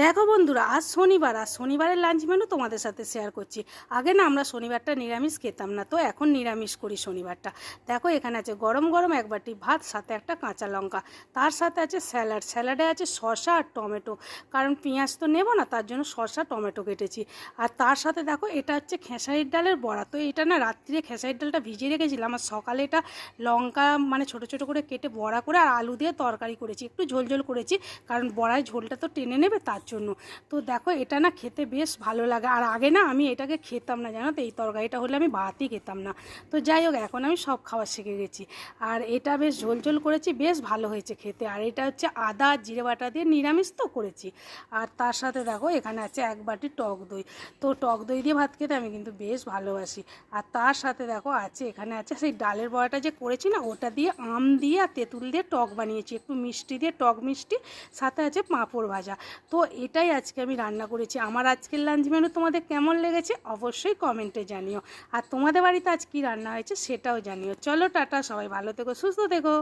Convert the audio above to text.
দেখো বন্ধুরা, আজ শনিবার আর শনিবারের লাঞ্চ মেনু তোমাদের সাথে শেয়ার করছি। আগে না আমরা শনিবারটা নিরামিষ খেতাম না, তো এখন নিরামিষ করি শনিবারটা। দেখো এখানে আছে গরম গরম এক বাটি ভাত, সাথে একটা কাঁচা লঙ্কা। তার সাথে আছে স্যালাড, স্যালাডে আছে শসা আর টমেটো। কারণ পেঁয়াজ তো নেব না, তার জন্য শসা, টমেটো কেটেছি। আর তার সাথে দেখো, এটা হচ্ছে খেসারির ডালের বড়া। তো এটা না রাত্রিরে খেসারির ডালটা ভিজিয়ে রেখেছিলাম, আর সকালে এটা লঙ্কা মানে ছোট ছোট করে কেটে বড়া করে আর আলু দিয়ে তরকারি করেছি। একটু ঝোল ঝোল করেছি, কারণ বড়ায় ঝোলটা তো টেনে নেবে, তার জন্য। তো দেখো, এটা না খেতে বেশ ভালো লাগে। আর আগে না আমি এটাকে খেতাম না, জানো তো? এই তরকারিটা হলে আমি ভাতই খেতাম না। তো যাই হোক, এখন আমি সব খাওয়া শিখে গেছি। আর এটা বেশ ঝোল ঝোল করেছি, বেশ ভালো হয়েছে খেতে। আর এটা হচ্ছে আদা, জিরে বাটা দিয়ে নিরামিষ তো করেছি। আর তার সাথে দেখো, এখানে আছে এক বাটি টক দই। তো টক দই দিয়ে ভাত খেতে আমি কিন্তু বেশ ভালোবাসি। আর তার সাথে দেখো, আছে এখানে আছে সেই ডালের বড়াটা যে করেছি না, ওটা দিয়ে আম দিয়ে আর তেঁতুল দিয়ে টক বানিয়েছি। একটু মিষ্টি দিয়ে টক মিষ্টি, সাথে আছে পাঁপড় ভাজা। তো এটাই আজকে আমি রান্না করেছি। আমার আজকের লাঞ্চ মেনু তোমাদের কেমন লেগেছে অবশ্যই কমেন্টে জানিও। আর তোমাদের বাড়িতে আজ কী রান্না হয়েছে সেটাও জানিও। চলো টাটা, সবাই ভালো থেকো, সুস্থ থেকো।